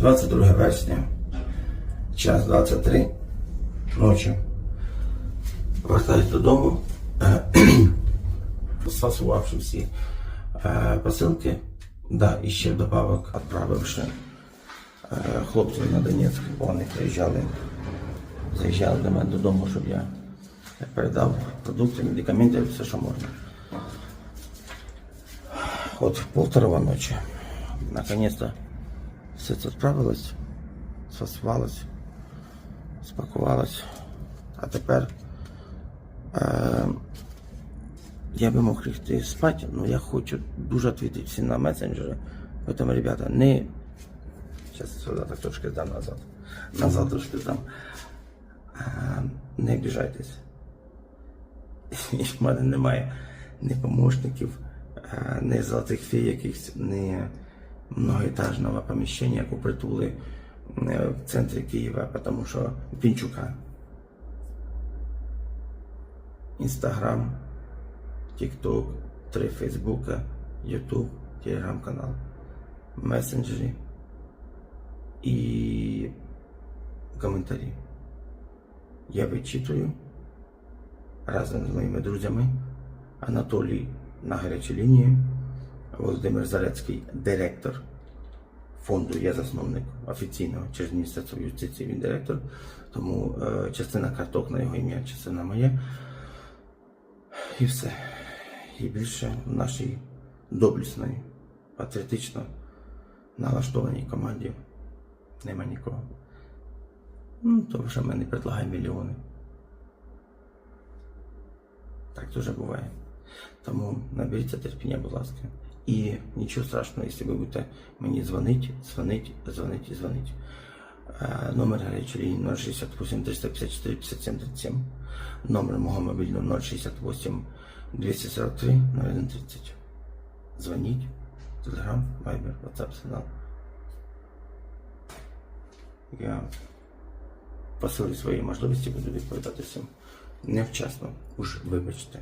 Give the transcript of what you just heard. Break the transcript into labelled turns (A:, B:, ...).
A: 22 вересня, час 23 ночі. Повертаюсь додому, сфасувавши всі е, посилки, да, і ще вдобавок відправивши е, хлопців на Донецьк, бо вони приїжджали, заїжджали до мене додому, щоб я передав продукти, медикаменти, все, що можна. Вот в полторова ночи. Наконец-то все це справилось, сфасувалось, спакувалось. А тепер е, я би мог лягти спати, але я хочу дуже відповідати всім на месенджери. Тому, ребята, не. Зараз сюди так трошки здам назад. Назад трошки здам. Е, не обіжайтесь. І в мене немає ні помощників, е, ні золотих фій якихось, ні многоетажного поміщення, як у е, в центрі Києва, тому що Пінчука. Інстаграм, Тікток, три Фейсбука, Ютуб, Телеграм-канал, месенджері і коментарі. Я вичитую разом з моїми друзями Анатолій на гарячій лінії, Володимир Зарецький, директор фонду, я засновник офіційного через Міністерство юстиції, він директор, тому е, частина карток на його ім'я, частина моє. І все. І більше в нашій доблесної, патріотично налаштованій команді нема нікого. Ну, то вже мене предлагає мільйони. Так дуже буває. Тому наберіться терпіння, будь ласка. І нічого страшного, якщо ви будете мені дзвонити, дзвонити і дзвонити. Е, Номер гарячої лінії 068 354 57 37. Номер мого мобільного 068 243 0130. Дзвоніть. Телеграм, Viber, WhatsApp, сигнал. Я по силі своєї можливості буду відповідати всім. Невчасно. Уж вибачте.